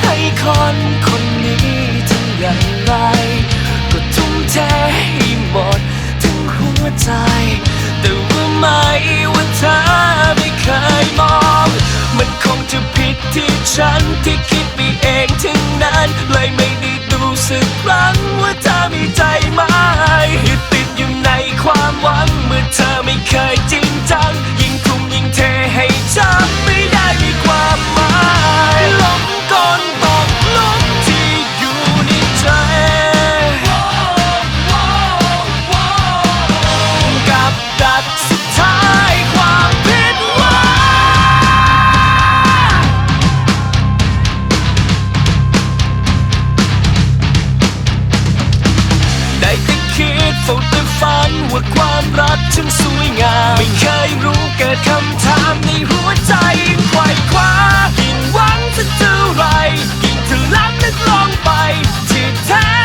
ให้คนคนนี้ทำอย่างไร ก็ทุ่มเทให้หมดทั้งหัวใจ แต่ว่าไม่ว่าเธอไม่เคยมอง มันคงจะผิดที่ฉันที่คิดไปเองทั้งนั้นเลยไม่ ฝ้าแต่ฝันว่าความรักฉันสวยงาม ไม่เคยรู้เกิดคำถามในหัวใจไขว่คว้ายิ่งหวังสักเท่าไรยิ่งทะลักลึกลงไปที่แท้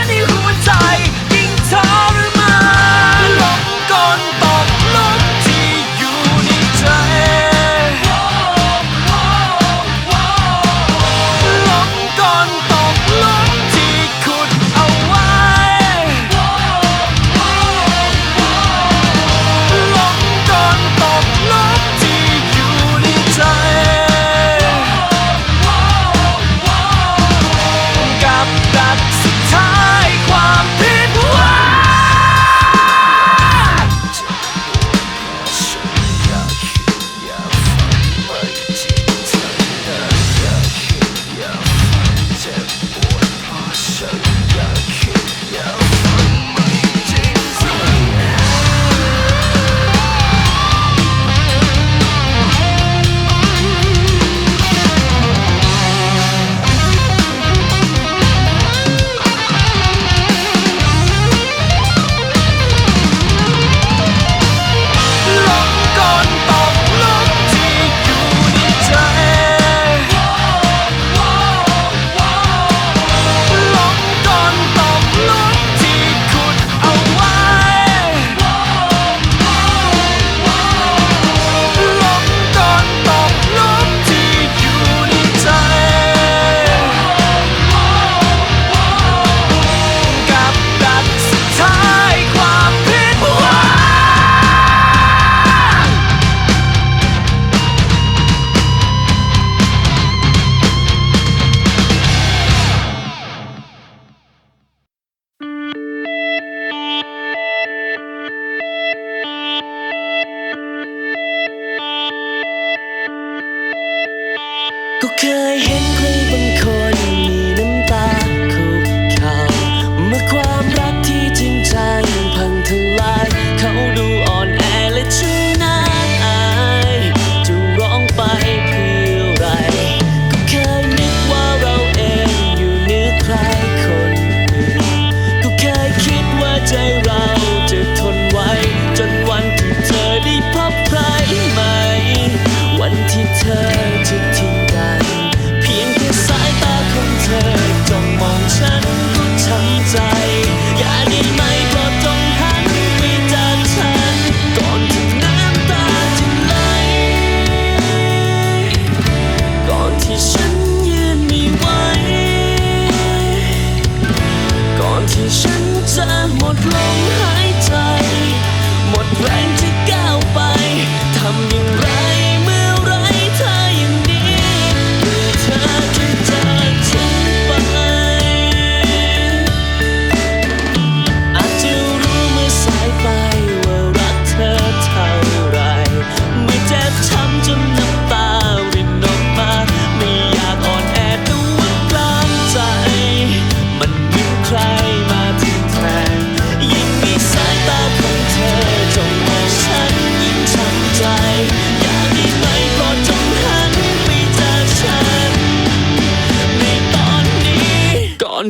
show.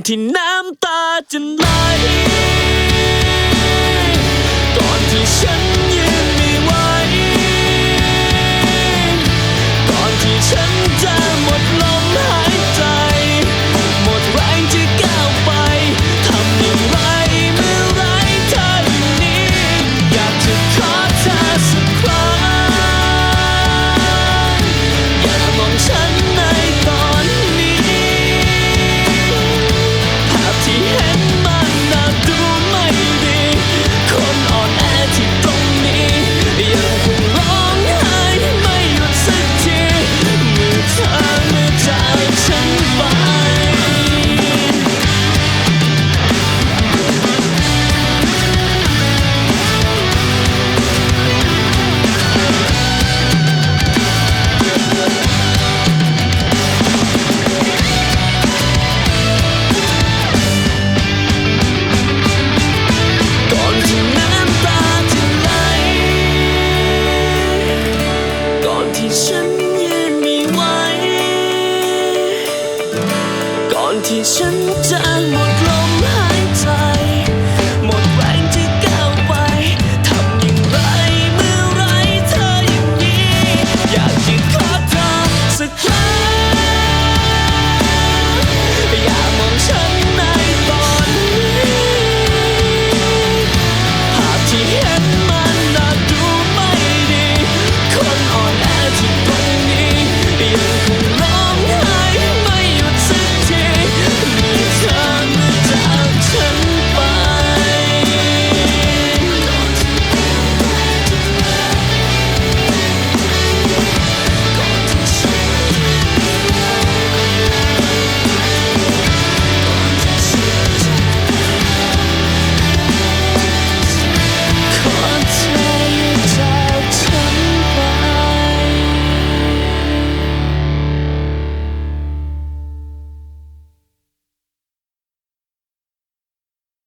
ที่น้ำตาจะไหล Yeah.